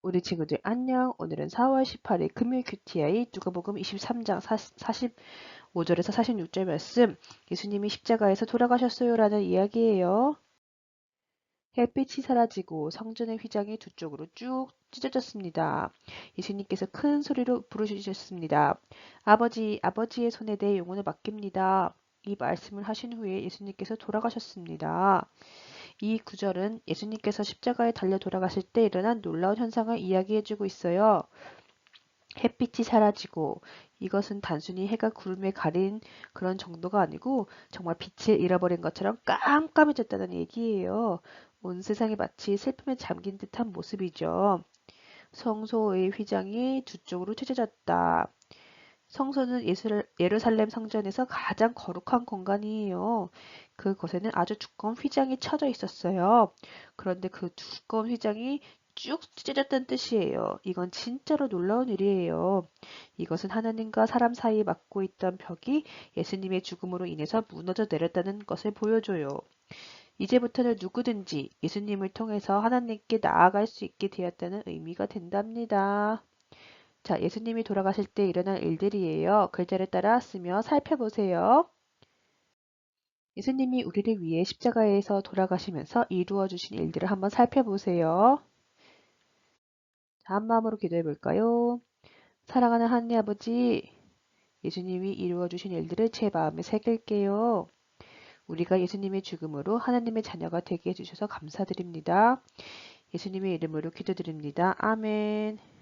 우리 친구들 안녕. 오늘은 4월 18일 금요일 QTI 누가복음 23장 45절에서 46절 말씀 예수님이 십자가에서 돌아가셨어요 라는 이야기예요. 햇빛이 사라지고 성전의 휘장이 두 쪽으로 쭉 찢어졌습니다. 예수님께서 큰 소리로 부르짖으셨습니다. 아버지, 아버지의 손에 내 영혼을 맡깁니다. 이 말씀을 하신 후에 예수님께서 돌아가셨습니다. 이 구절은 예수님께서 십자가에 달려 돌아가실 때 일어난 놀라운 현상을 이야기해주고 있어요. 햇빛이 사라지고 이것은 단순히 해가 구름에 가린 그런 정도가 아니고 정말 빛을 잃어버린 것처럼 깜깜해졌다는 얘기예요. 온 세상이 마치 슬픔에 잠긴 듯한 모습이죠. 성소의 휘장이 두 쪽으로 찢어졌다. 성소는 예루살렘 성전에서 가장 거룩한 공간이에요. 그곳에는 아주 두꺼운 휘장이 쳐져 있었어요. 그런데 그 두꺼운 휘장이 쭉 찢어졌다는 뜻이에요. 이건 진짜로 놀라운 일이에요. 이것은 하나님과 사람 사이에 막고 있던 벽이 예수님의 죽음으로 인해서 무너져 내렸다는 것을 보여줘요. 이제부터는 누구든지 예수님을 통해서 하나님께 나아갈 수 있게 되었다는 의미가 된답니다. 자, 예수님이 돌아가실 때 일어난 일들이에요. 글자를 따라 쓰며 살펴보세요. 예수님이 우리를 위해 십자가에서 돌아가시면서 이루어 주신 일들을 한번 살펴보세요. 자, 한 마음으로 기도해 볼까요? 사랑하는 하나님 아버지, 예수님이 이루어 주신 일들을 제 마음에 새길게요. 우리가 예수님의 죽음으로 하나님의 자녀가 되게 해주셔서 감사드립니다. 예수님의 이름으로 기도드립니다. 아멘.